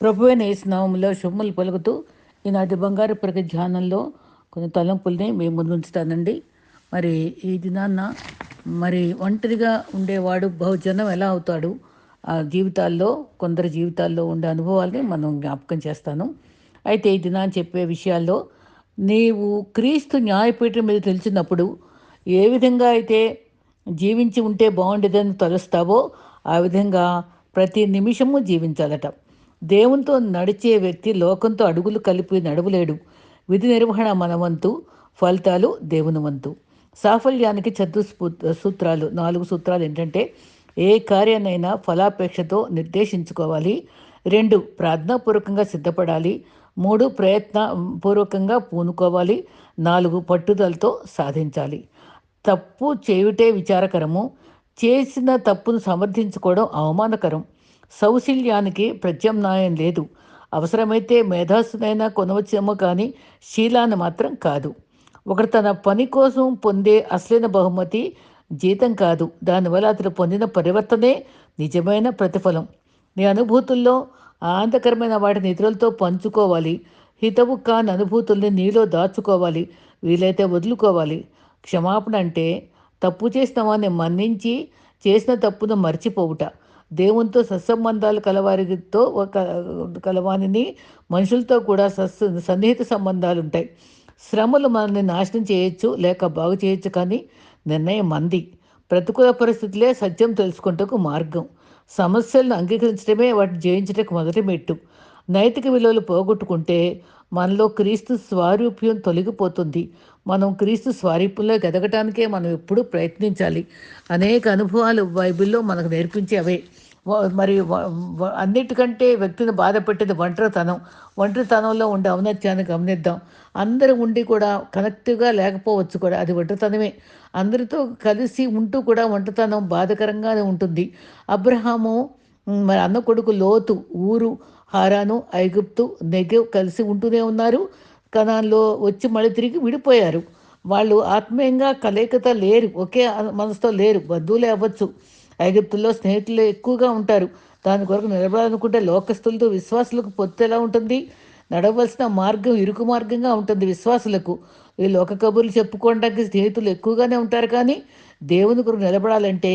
ప్రభువైన యేసునామంలో శుభములు పలుకుతూ ఈనాటి బంగారు ప్రగతి ధ్యానంలో కొన్ని తలంపుల్ని మేము ముందు ఉంచుతానండి. మరి ఈ దినాన్న మరి ఒంటరిగా ఉండేవాడు బహుజనం ఎలా అవుతాడు? ఆ జీవితాల్లో కొందరి జీవితాల్లో ఉండే అనుభవాల్ని మనం జ్ఞాపకం చేస్తాను. అయితే ఈ దినాన్ని చెప్పే విషయాల్లో నీవు క్రీస్తు న్యాయపీఠం మీద తెలిసినప్పుడు ఏ విధంగా అయితే జీవించి ఉంటే బాగుండేదని తలుస్తావో ఆ విధంగా ప్రతి నిమిషము జీవించాలట. దేవునితో నడిచే వ్యక్తి లోకంతో అడుగులు కలిపి నడవలేడు. విధి నిర్వహణ మన వంతు ఫలితాలు దేవుని వంతు. సాఫల్యానికి చతుస్పు సూత్రాలు నాలుగు సూత్రాలు ఏంటంటే ఏ కార్యాన్నైనా ఫలాపేక్షతో నిర్దేశించుకోవాలి. రెండు ప్రార్థనాపూర్వకంగా సిద్ధపడాలి. మూడు ప్రయత్న పూర్వకంగా పూనుకోవాలి. నాలుగు పట్టుదలతో సాధించాలి. తప్పు చేయుటే విచారకరము. చేసిన తప్పును సమర్థించుకోవడం అవమానకరం. సౌశీల్యానికి ప్రత్యామ్నాయం లేదు. అవసరమైతే మేధాస్సునైనా కొనవచ్చేమో కానీ శీలాన్ని మాత్రం కాదు. ఒకడు తన పని కోసం పొందే అసలైన బహుమతి జీతం కాదు. దానివల్ల అతను పొందిన పరివర్తనే నిజమైన ప్రతిఫలం. నీ అనుభూతుల్లో ఆనందకరమైన వాటిని ఇతరులతో పంచుకోవాలి. హితవు కాని అనుభూతుల్ని నీలో దాచుకోవాలి. వీలైతే వదులుకోవాలి. క్షమాపణ అంటే తప్పు చేసిన వాడిని మన్నించి చేసిన తప్పును మర్చిపోవుట. దేవునితో సత్సంబంధాలు కలవారితో ఒక కలవానిని మనుషులతో కూడా సస్ సన్నిహిత సంబంధాలు ఉంటాయి శ్రమలు మనల్ని నాశనం చేయొచ్చు లేక బాగు చేయొచ్చు కానీ నిర్ణయం మంది. ప్రతికూల పరిస్థితులే సత్యం తెలుసుకుంటకు మార్గం. సమస్యలను అంగీకరించడమే వాటిని జయించటకు మొదటి మెట్టు. నైతిక విలువలు పోగొట్టుకుంటే మనలో క్రీస్తు స్వారూప్యం తొలగిపోతుంది. మనం క్రీస్తు స్వారూప్యంలో ఎదగటానికే మనం ఎప్పుడూ ప్రయత్నించాలి. అనేక అనుభవాలు బైబిల్లో మనకు నేర్పించే అవే మరి అన్నిటికంటే వ్యక్తిని బాధ పెట్టేది ఒంటరితనం. ఒంటరితనంలో ఉండే ఔన్నత్యాన్ని గమనిద్దాం. అందరూ ఉండి కూడా కనెక్టివ్గా లేకపోవచ్చు కూడా అది ఒంటరితనమే. అందరితో కలిసి ఉంటూ కూడా ఒంటరితనం బాధకరంగానే ఉంటుంది. అబ్రహాము మరి అన్న కొడుకు లోతు ఊరు హారాను ఐగుప్తు నెగెవ్ కలిసి ఉంటూనే ఉన్నారు. కణాల్లో వచ్చి మళ్ళీ తిరిగి విడిపోయారు. వాళ్ళు ఆత్మీయంగా కలయికత లేరు ఒకే మనసుతో లేరు బంధువులే అవ్వచ్చు. ఐగుప్తుల్లో స్నేహితులు ఎక్కువగా ఉంటారు. దాని కొరకు నిలబడాలనుకుంటే లోకస్తులతో విశ్వాసులకు పొత్తు ఎలా ఉంటుంది? నడవలసిన మార్గం ఇరుకు మార్గంగా ఉంటుంది విశ్వాసులకు. ఈ లోక కబుర్లు చెప్పుకోవడానికి స్నేహితులు ఎక్కువగానే ఉంటారు కానీ దేవుని కొరకు నిలబడాలంటే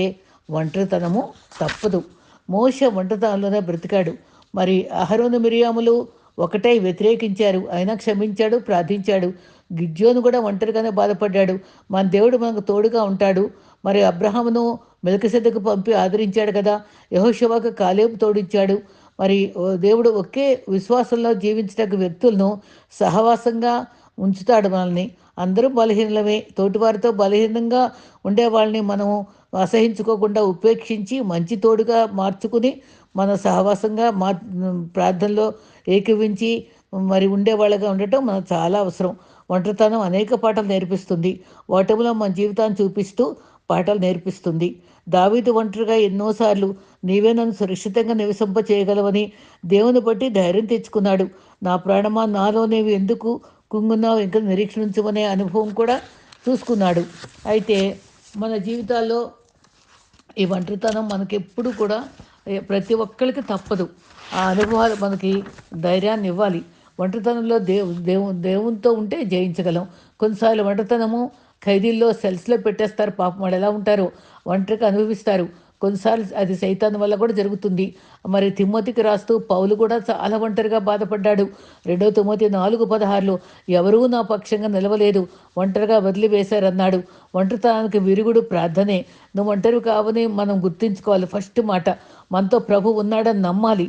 ఒంటరితనము తప్పదు. మోస ఒంటరితనంలోనే బ్రతికాడు. మరి అహరోను మిరియాములు ఒకటై వ్యతిరేకించారు. అయినా క్షమించాడు ప్రార్థించాడు. గిడ్జోను కూడా ఒంటరిగానే బాధపడ్డాడు. మన దేవుడు మనకు తోడుగా ఉంటాడు. మరి అబ్రహామును మెలకసెద్దకు పంపి ఆదరించాడు కదా. యహోశవాకు కాలేపు తోడిచ్చాడు. మరి దేవుడు ఒకే విశ్వాసంలో జీవించడానికి వ్యక్తులను సహవాసంగా ఉంచుతాడు మనల్ని. అందరూ బలహీనలమే. తోటివారితో బలహీనంగా ఉండే వాళ్ళని మనము అసహించుకోకుండా ఉపేక్షించి మంచి తోడుగా మార్చుకుని మన సహవాసంగా మా ప్రార్థనలో ఏకీవించి మరి ఉండేవాళ్ళగా ఉండటం మనకు చాలా అవసరం. ఒంటరితనం అనేక పాటలు నేర్పిస్తుంది. ఓటమిలో మన జీవితాన్ని చూపిస్తూ పాఠాలు నేర్పిస్తుంది. దావీదు ఒంటరిగా ఎన్నోసార్లు నీవే నన్ను సురక్షితంగా నివసింప చేయగలవని దేవుని బట్టి ధైర్యం తెచ్చుకున్నాడు. నా ప్రాణమా నాలో నీవు ఎందుకు కుంగున్నావు ఇంకా నిరీక్షించమనే అనుభవం కూడా చూసుకున్నాడు. అయితే మన జీవితాల్లో ఈ ఒంటరితనం మనకెప్పుడు కూడా ప్రతి ఒక్కరికి తప్పదు. ఆ అనుభవాలు మనకి ధైర్యాన్ని ఇవ్వాలి. ఒంటరితనంలో దేవు దేవు దేవునితో ఉంటే జయించగలం. కొన్నిసార్లు ఒంటరితనము ఖైదీల్లో సెల్స్లో పెట్టేస్తారు. పాపం వాళ్ళు ఎలా ఉంటారో ఒంటరికి అనుభవిస్తారు. కొన్నిసార్లు అది సైతాన్ వల్ల కూడా జరుగుతుంది. మరి తిమ్మతికి రాస్తూ పౌలు కూడా చాలా ఒంటరిగా బాధపడ్డాడు. రెండో తిమ్మతి నాలుగు పదహారులో ఎవరూ నా పక్షంగా నిలవలేదు. ఒంటరిగా వదిలివేశారన్నాడు. ఒంటరితనానికి విరుగుడు ప్రార్థనే. నువ్వు ఒంటరి కావని మనం గుర్తించుకోవాలి. ఫస్ట్ మాట మనతో ప్రభు ఉన్నాడని నమ్మాలి.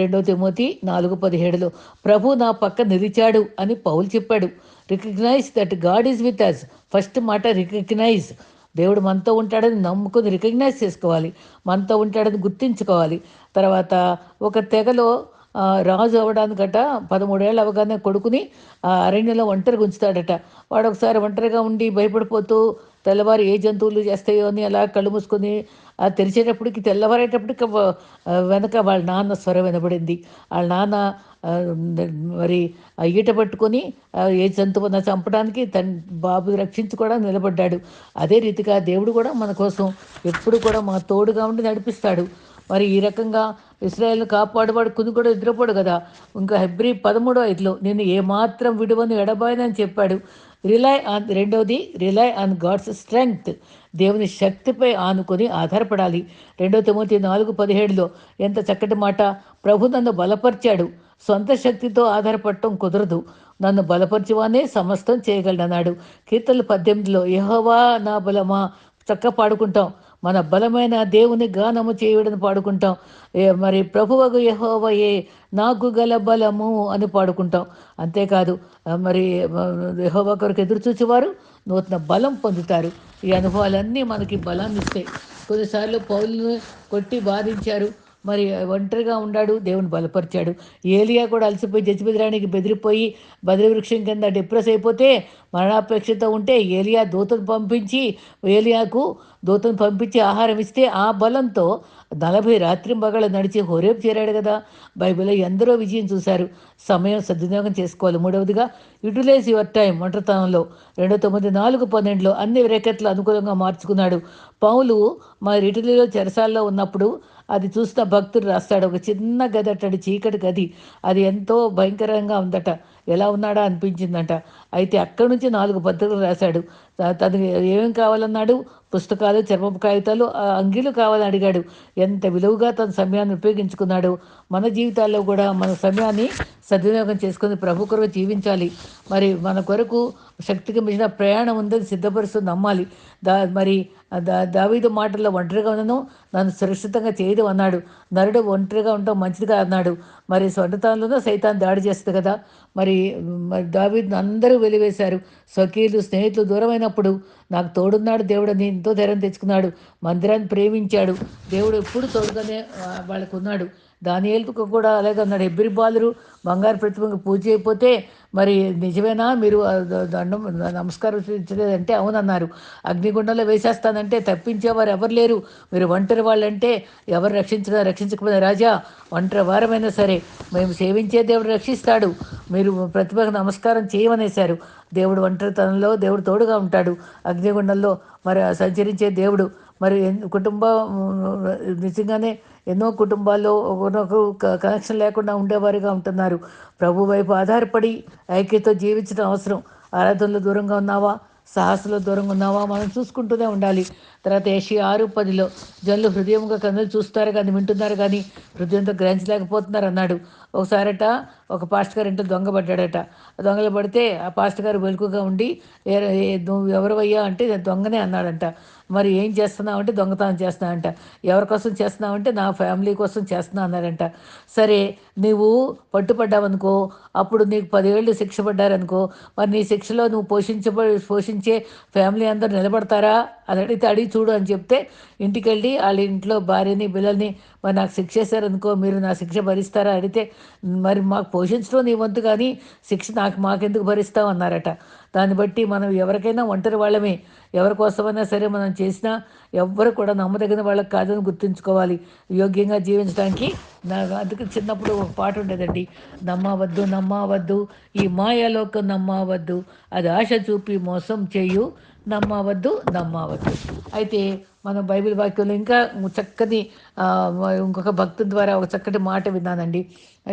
రెండో తిమ్మతి నాలుగు పదిహేడులో ప్రభు నా పక్క నిలిచాడు అని పౌలు చెప్పాడు. Recognize that God is with us first మాట రికగ్నైజ్ దేవుడు మనతో ఉంటాడని నమ్ముకుని రికగ్నైజ్ చేసుకోవాలి. మనతో ఉంటాడని గుర్తించుకోవాలి. తర్వాత ఒక తెగలో రాజు అవ్వడానికట పదమూడేళ్ళు అవగానే కొడుకుని అరణ్యంలో ఒంటరిగా ఉంచుతాడట. వాడు ఒకసారి ఒంటరిగా ఉండి భయపడిపోతూ తెల్లవారు ఏ జంతువులు చేస్తాయో అని అలా కళ్ళు మూసుకొని తెరిచేటప్పటికి తెల్లవారేటప్పటికి వెనక వాళ్ళ నాన్న స్వరం వినబడింది. వాళ్ళ నాన్న మరి ఈట పట్టుకొని ఏ జంతువున చంపడానికి తన బాబు రక్షించుకోవడానికి నిలబడ్డాడు. అదే రీతిగా దేవుడు కూడా మన కోసం ఎప్పుడు కూడా మా తోడుగా ఉండి నడిపిస్తాడు. మరి ఈ రకంగా ఇస్రాయేల్ని కాపాడువాడు కుని కూడా నిద్రపోడు కదా. ఇంకా హెబ్రి పదమూడో ఐదులో నేను ఏమాత్రం విడువను ఎడబాయనని చెప్పాడు. రిలై ఆన్ రెండవది రిలై ఆన్ గాడ్స్ స్ట్రెంగ్త్ దేవుని శక్తిపై ఆనుకొని ఆధారపడాలి. రెండవ తొమ్మిది నాలుగు పదిహేడులో ఎంత చక్కటి మాట ప్రభు నన్ను బలపరిచాడు సొంత శక్తితో ఆధారపడటం కుదరదు నన్ను బలపరిచివానే సమస్తం చేయగలడన్నాడు. కీర్తనలు పద్దెనిమిదిలో యహోవా నా బలమా చక్క పాడుకుంటాం. మన బలమైన దేవుని గానము చేయడని పాడుకుంటాం. ఏ మరి ప్రభువగు యహోవయే నాకు గల బలము అని పాడుకుంటాం. అంతేకాదు మరి యహోవ కొరకు ఎదురు చూసేవారు నూతన బలం పొందుతారు. ఈ అనుభవాలన్నీ మనకి బలాన్ని ఇస్తాయి కొన్నిసార్లు పౌరులను కొట్టి బాధించారు. మరి ఒంటరిగా ఉన్నాడు దేవుని బలపరిచాడు. ఏలియా కూడా అలసిపోయి జజ్బెదిరానికి బెదిరిపోయి బదిరి వృక్షం కింద డిప్రెస్ అయిపోతే మరణాపేక్షతో ఉంటే ఏలియా దూతను పంపించి ఏలియాకు దూతను పంపించి ఆహారం ఇస్తే ఆ బలంతో నలభై రాత్రి మగళ్ళు నడిచి హోరేపు చేరాడు కదా. బైబిల్లో ఎందరో విజయం చూశారు. సమయం సద్వినియోగం చేసుకోవాలి. మూడవదిగా యూటిలైజ్ యువర్ టైం ఒంటరితనంలో. రెండు తొమ్మిది నాలుగు పన్నెండులో అన్ని రేఖట్లు అనుకూలంగా మార్చుకున్నాడు. పౌలు మరి ఇటలీలో చెరసాల్లో ఉన్నప్పుడు అది చూస్తే భక్తుడు రాస్తాడు. ఒక చిన్న గది అట్టడు చీకటి గది. అది ఎంతో భయంకరంగా ఉందట. ఎలా ఉన్నాడా అనిపించిందంట. అయితే అక్కడి నుంచి నాలుగు పత్రికలు రాశాడు. తను తనకి ఏమేం కావాలన్నాడు? పుస్తకాలు చర్మపు కాగితాలు అంగీలు కావాలని అడిగాడు. ఎంత విలువగా తన సమయాన్ని ఉపయోగించుకున్నాడు. మన జీవితాల్లో కూడా మన సమయాన్ని సద్వినియోగం చేసుకుని ప్రభు కొరకు జీవించాలి. మరి మన కొరకు శక్తికి మించిన ప్రయాణం ఉందని సిద్ధపరుస్తూ నమ్మాలి. దా మరి దా దావీదు మాటల్లో ఒంటరిగా ఉన్నాను. నన్ను సురక్షితంగా చేయదు అన్నాడు. నరుడు ఒంటరిగా ఉండటం మంచిదిగా అన్నాడు. మరి సొంతతంలోనూ సైతాన్ దాడి చేస్తుంది కదా. మరి మరి దావీదును అందరూ వెలివేశారు. స్వకీయులు స్నేహితులు దూరమైనప్పుడు నాకు తోడున్నాడు దేవుడు అని ఎంతో ధైర్యం తెచ్చుకున్నాడు. మందిరాన్ని ప్రేమించాడు. దేవుడు ఎప్పుడు తోడుగానే వాళ్ళకు ఉన్నాడు. దానియేలుకు కూడా అలాగే అన్నాడు ఎబ్బిరి బాలురు బంగారు ప్రతిమకు పూజ అయిపోతే మరి నిజమేనా? మీరు దండం నమస్కారం అంటే అవునన్నారు. అగ్నిగుండంలో వేసేస్తానంటే తప్పించేవారు ఎవరు లేరు. మీరు ఒంటరి వాళ్ళంటే ఎవరు రక్షించక రక్షించకపోయిన రాజా ఒంటరి వారమైనా సరే మేము సేవించే దేవుడు రక్షిస్తాడు. మీరు ప్రతిభకు నమస్కారం చేయమనేశారు. దేవుడు ఒంటరితనంలో దేవుడు తోడుగా ఉంటాడు. అగ్నిగుండంలో మరి సంచరించే దేవుడు మరి కుటుంబం నిజంగానే ఎన్నో కుటుంబాల్లో ఒకరినొకరు క- కనెక్షన్ లేకుండా ఉండేవారుగా ఉంటున్నారు. ప్రభు వైపు ఆధారపడి ఐక్యతో జీవించడం అవసరం. ఆరాధనలో దూరంగా ఉన్నావా? సాహసంలో దూరంగా ఉన్నావా? మనం చూసుకుంటూనే ఉండాలి. తర్వాత ఏషి ఆరు పదిలో జనులు హృదయంగా కన్నులు చూస్తారు కానీ వింటున్నారు కానీ హృదయంతో గ్రహించలేకపోతున్నారు అన్నాడు. ఒకసారట ఒక పాస్టర్ గారు ఇంట్లో దొంగ పడ్డాడట. దొంగలు పడితే ఆ పాస్టర్ గారు వెలుకగా ఉండి "ఏ- నువ్వు అంటే "నేను దొంగనే అన్నాడంట. మరి ఏం చేస్తున్నావంటే దొంగతనం చేస్తున్నావంట ఎవరి కోసం చేస్తున్నావంటే నా ఫ్యామిలీ కోసం చేస్తున్నా అన్నారంట. సరే నువ్వు పట్టుపడ్డావనుకో అప్పుడు నీకు పదివేళ్ళు శిక్ష పడ్డారనుకో మరి నీ శిక్షలో నువ్వు పోషించ పోషించే ఫ్యామిలీ అందరూ నిలబడతారా? అని అడిగితే అడిగి చూడు అని చెప్తే ఇంటికి వెళ్ళి వాళ్ళ ఇంట్లో భార్యని పిల్లల్ని మరి నాకు శిక్ష వేశారనుకో మీరు నా శిక్ష భరిస్తారా? అడిగితే మరి మాకు పోషించడం నీ వంతు కానీ శిక్ష నాకు మాకెందుకు భరిస్తావు? అన్నారట. దాన్ని బట్టి మనం ఎవరికైనా ఒంటరి వాళ్ళమే. ఎవరి కోసమైనా సరే మనం చేసినా ఎవ్వరు కూడా నమ్మదగిన వాళ్ళకి కాదని గుర్తుంచుకోవాలి. యోగ్యంగా జీవించడానికి నా అందుకే చిన్నప్పుడు ఒక పాట ఉండేదండి. నమ్మవద్దు నమ్మవద్దు ఈ మాయలోకం నమ్మవద్దు. అది ఆశ చూపి మోసం చేయు నమ్మవద్దు నమ్మవద్దు. అయితే మనం బైబిల్ వాక్యంలో ఇంకా చక్కని ఇంకొక భక్తు ద్వారా ఒక చక్కటి మాట విన్నానండి.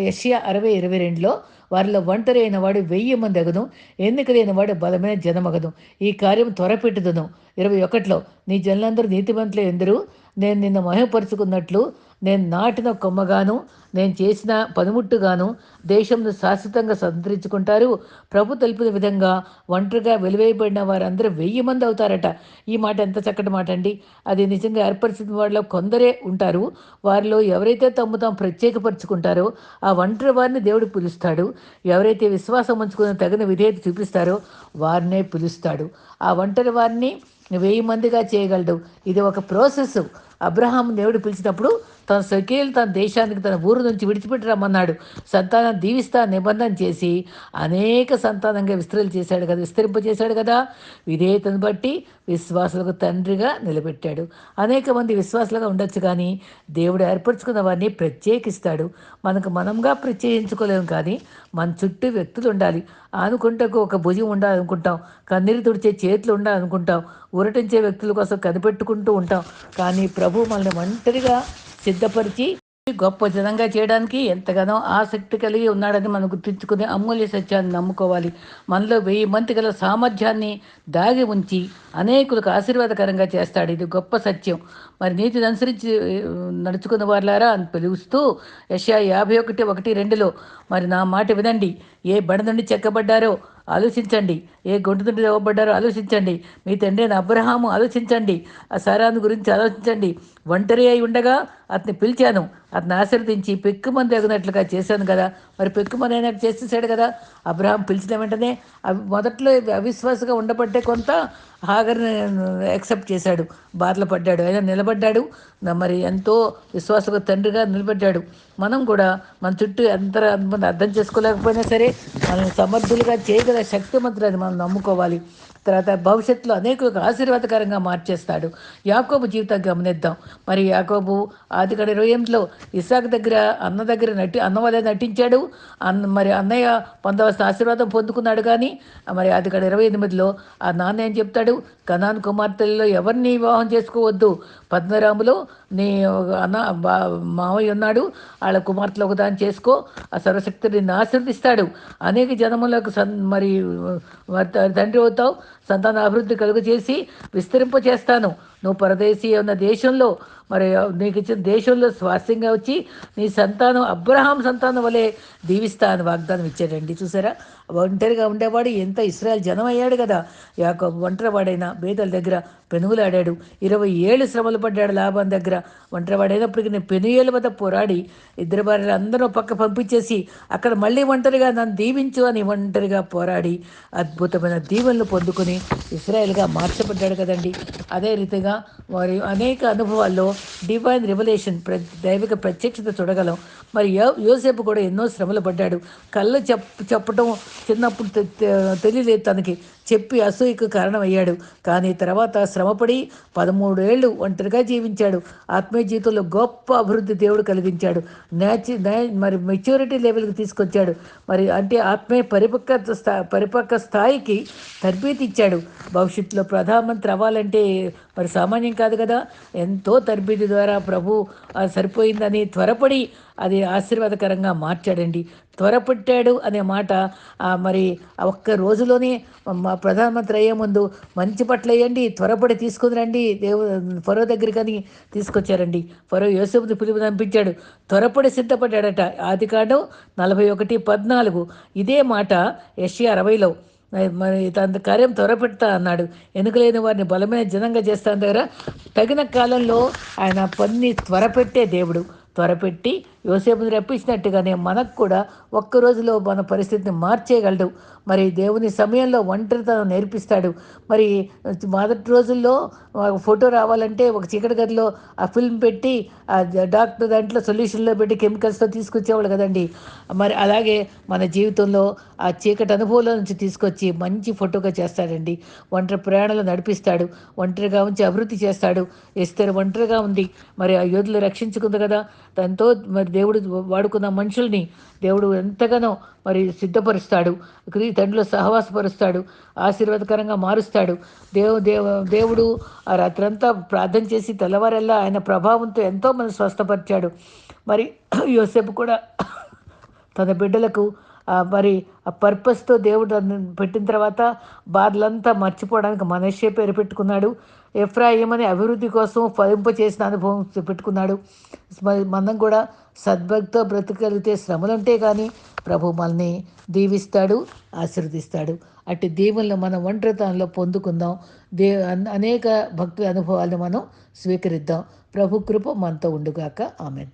యషియా అరవై ఇరవై రెండులో వారిలో ఒంటరి అయిన వాడు వెయ్యి మంది అగదు ఎన్నికలైన వాడు బలమైన జనమగదు ఈ కార్యం త్వరపెట్టుదును. ఇరవై ఒకటిలో నీ జనులందరూ నీతిమంతులు ఎందరూ? నేను నిన్ను మహిమపరుచుకున్నట్లు నేను నాటిన కొమ్మగాను నేను చేసిన పనిముట్టుగాను దేశంను శాశ్వతంగా సంతరించుకుంటారు ప్రభు తెలిపిన విధంగా ఒంటరిగా వెలివేయబడిన వారందరూ వెయ్యి మంది అవుతారట. ఈ మాట ఎంత చక్కటి మాట అండి. అది నిజంగా ఏర్పరిచిన వాళ్ళలో కొందరే ఉంటారు. వారిలో ఎవరైతే తమ్ము తాము ప్రత్యేకపరుచుకుంటారో ఆ ఒంటరి వారిని దేవుడు పిలుస్తాడు. ఎవరైతే విశ్వాసం ఉంచుకుని తగిన విధేయత చూపిస్తారో వారినే పిలుస్తాడు. ఆ ఒంటరి వారిని వెయ్యి మందిగా చేయగలడు. ఇది ఒక ప్రాసెస్. అబ్రహాం దేవుడు పిలిచినప్పుడు తన స్వకీయులు తన దేశానికి తన ఊరు నుంచి విడిచిపెట్టి రమ్మన్నాడు. సంతానం దీవిస్తా నిబంధన చేసి అనేక సంతానంగా విస్తరలు చేశాడు కదా విస్తరింపజేశాడు కదా. విధేయతను బట్టి విశ్వాసులకు తండ్రిగా నిలబెట్టాడు. అనేక మంది విశ్వాసులుగా ఉండొచ్చు కానీ దేవుడు ఏర్పరచుకున్న వారిని ప్రత్యేకిస్తాడు. మనకు మనంగా ప్రత్యేకించుకోలేము కానీ మన చుట్టూ వ్యక్తులు ఉండాలి. ఆనుకుంటకు ఒక భుజం ఉండాలనుకుంటాం. కన్నీరు తుడిచే చేతులు ఉండాలనుకుంటాం. ఉరటించే వ్యక్తుల కోసం కనిపెట్టుకుంటూ ఉంటాం. కానీ ప్రభు మనల్ని ఒంటరిగా సిద్ధపరిచి గొప్ప జనంగా చేయడానికి ఎంతగానో ఆసక్తి కలిగి ఉన్నాడని మనం గుర్తించుకుని అమూల్య సత్యాన్ని నమ్ముకోవాలి. మనలో వెయ్యి మంది గల సామర్థ్యాన్ని దాగి ఉంచి అనేకులకు ఆశీర్వాదకరంగా చేస్తాడు. ఇది గొప్ప సత్యం. మరి నీతిని అనుసరించి నడుచుకున్న వారులారా అని పిలుస్తూ యశా యాభై ఒకటి ఒకటి రెండులో మరి నా మాట వినండి. ఏ బండ నుండి చెక్కబడ్డారో ఆలోచించండి. ఏ గొంతు నుండి ఇవ్వబడ్డారో ఆలోచించండి. మీ తండ్రి అబ్రహాము ఆలోచించండి. ఆ సారాను గురించి ఆలోచించండి. ఒంటరి అయి ఉండగా అతన్ని పిలిచాను. అతను ఆశీర్వదించి పెక్కుమంది ఎగినట్లుగా చేశాను కదా. మరి పెక్కుమంది అయినట్టు చేసేసాడు కదా. అబ్రహాం పిలిచిన వెంటనే అవి మొదట్లో అవిశ్వాసగా ఉండబట్టే కొంత హాగర్ని యాక్సెప్ట్ చేశాడు. బాధలు పడ్డాడు. అయినా నిలబడ్డాడు. మరి ఎంతో విశ్వాసంగా తండ్రిగా నిలబడ్డాడు. మనం కూడా మన చుట్టూ ఎంత అర్థం చేసుకోలేకపోయినా సరే మనం సమర్థులుగా చేయగల శక్తిమంతులు అది మనం నమ్ముకోవాలి. తర్వాత భవిష్యత్తులో అనేకులకు ఆశీర్వాదకరంగా మార్చేస్తాడు. యాకోబు జీవితం గమనిద్దాం. మరి యాకోబు ఆదికడ ఇరవై ఎనిమిదిలో ఇసాక్ దగ్గర అన్న దగ్గర నటి అన్న వల్ల నటించాడు. అన్న మరి అన్నయ్య పొందవలసిన ఆశీర్వాదం పొందుకున్నాడు కానీ మరి ఆదికడ ఇరవై ఎనిమిదిలో ఆ నాన్న ఏం చెప్తాడు? కనాన్ కుమార్తెల్లో ఎవరిని వివాహం చేసుకోవద్దు? పద్మరాములో నీ అన్న బా మావయ్య ఉన్నాడు. వాళ్ళ కుమార్తెలు ఒకదాన్ని చేసుకో. ఆ సర్వశక్తి నిన్ను ఆశీర్దిస్తాడు అనేక జనములకు సన్ మరి తండ్రి అవుతావు. సంతాన అభివృద్ధి కలుగు చేసి విస్తరింప చేస్తాను నువ్వు పరదేశీ ఉన్న దేశంలో మరి నీకు ఇచ్చిన దేశంలో స్వాస్యంగా వచ్చి నీ సంతానం అబ్రహాం సంతానం వలె దీవిస్తా అని వాగ్దానం ఇచ్చాడండి. చూసారా? ఒంటరిగా ఉండేవాడు ఎంత ఇస్రాయల్ జనం అయ్యాడు కదా. యాక ఒంటరివాడైన బేదల దగ్గర పెనుగులాడాడు. ఇరవై ఏళ్ళు శ్రమలు పడ్డాడు లాభం దగ్గర. ఒంటరివాడైనప్పటికీ నేను పెనుయేల వద్ద పోరాడి ఇద్దరు భార్యలు అందరూ పక్క పంపించేసి అక్కడ మళ్ళీ ఒంటరిగా నన్ను దీవించు అని ఒంటరిగా పోరాడి అద్భుతమైన దీవెనలు పొందుకుని ఇస్రాయల్గా మార్చబడ్డాడు కదండి. అదే రీతిగా వారి అనేక అనుభవాల్లో డివైన్ రివలేషన్ ప్ర దైవిక ప్రత్యక్షత చూడగలం. మరి యోసేపు కూడా ఎన్నో శ్రమలు పడ్డాడు. కళ్ళు చెప్ చెప్పటం చిన్నప్పుడు తె- తెలియలేదు తనకి. చెప్పి అసూయకు కారణమయ్యాడు. కానీ తర్వాత శ్రమపడి పదమూడు ఏళ్ళు ఒంటరిగా జీవించాడు. ఆత్మీయ జీవితంలో గొప్ప అభివృద్ధి దేవుడు కలిగించాడు. నేచు మరి మెచ్యూరిటీ లెవెల్కి తీసుకొచ్చాడు. మరి అంటే ఆత్మీయ పరిపక్వత స్థా పరిపక్వ స్థాయికి తర్బీతి ఇచ్చాడు. భవిష్యత్తులో ప్రధానమంత్రి అవ్వాలంటే మరి సామాన్యం కాదు కదా. ఎంతో తర్బీతి ద్వారా ప్రభు సరిపోయిందని త్వరపడి అది ఆశీర్వాదకరంగా మార్చాడండి. త్వరపట్టాడు అనే మాట మరి ఒక్క రోజులోనే మా ప్రధానమంత్రి అయ్యే ముందు మంచి పట్ల వేయండి త్వరపడి తీసుకుని రండి దేవు ఫరో దగ్గరికని తీసుకొచ్చారండి. ఫరో యోసేపుని పిలుపు పంపించాడు. త్వరపడి సిద్ధపడ్డాడట. ఆది కాండం నలభై ఒకటి పద్నాలుగు. ఇదే మాట ఎస్సీ అరవైలో. మరి తన కార్యం త్వరపెడతా అన్నాడు. ఎన్నికలేని వారిని బలమైన జనంగా చేస్తాను దగ్గర. తగిన కాలంలో ఆయన పన్ని త్వరపెట్టే దేవుడు. త్వరపెట్టి యోసేపుని రప్పించినట్టుగానే మనకు కూడా ఒక్క రోజులో మన పరిస్థితిని మార్చేయగలడు. మరి దేవుని సమయంలో ఒంటరితనం నేర్పిస్తాడు. మరి మొదటి రోజుల్లో ఫోటో రావాలంటే ఒక చీకటి గదిలో ఆ ఫిల్మ్ పెట్టి ఆ డాక్టర్ దాంట్లో సొల్యూషన్లో పెట్టి కెమికల్స్తో తీసుకొచ్చేవాళ్ళు కదండి. మరి అలాగే మన జీవితంలో ఆ చీకటి అనుభవంలో నుంచి తీసుకొచ్చి మంచి ఫోటోగా చేస్తాడండి. ఒంటరి ప్రయాణంలో నడిపిస్తాడు. ఒంటరిగా ఉంచి అభివృద్ధి చేస్తాడు. ఎస్తేరు ఒంటరిగా ఉంది. మరి ఆ యోధులు రక్షించుకుంది కదా. దాంతో మరి దేవుడు వాడుకున్న మనుషుల్ని దేవుడు ఎంతగానో మరి సిద్ధపరుస్తాడు. క్రీ తండ్రిలో సహవాసపరుస్తాడు. ఆశీర్వాదకరంగా మారుస్తాడు. దేవు దేవ దేవుడు ఆ రాత్రంతా ప్రార్థన చేసి తెల్లవారెల్లా ఆయన ప్రభావంతో ఎంతో మంది స్వస్థపరిచాడు. మరి యోసేపు కూడా తన బిడ్డలకు మరి ఆ పర్పస్తో దేవుడు పెట్టిన తర్వాత బాధలంతా మర్చిపోవడానికి మనషే పేరు పెట్టుకున్నాడు. ఎఫ్రాయిమని అభివృద్ధి కోసం ఫలింప చేసిన అనుభవం పెట్టుకున్నాడు. మరి మనం కూడా సద్భక్తితో బ్రతకగలిగితే శ్రమలుంటే కానీ ప్రభు మనల్ని దీవిస్తాడు ఆశీర్వదిస్తాడు. అట్టి దీవులను మనం ఒంటరితనంలో పొందుకుందాం. దే అనేక భక్తుల అనుభవాలను మనం స్వీకరిద్దాం. ప్రభు కృప మనతో ఉండుగాక. ఆమెన్.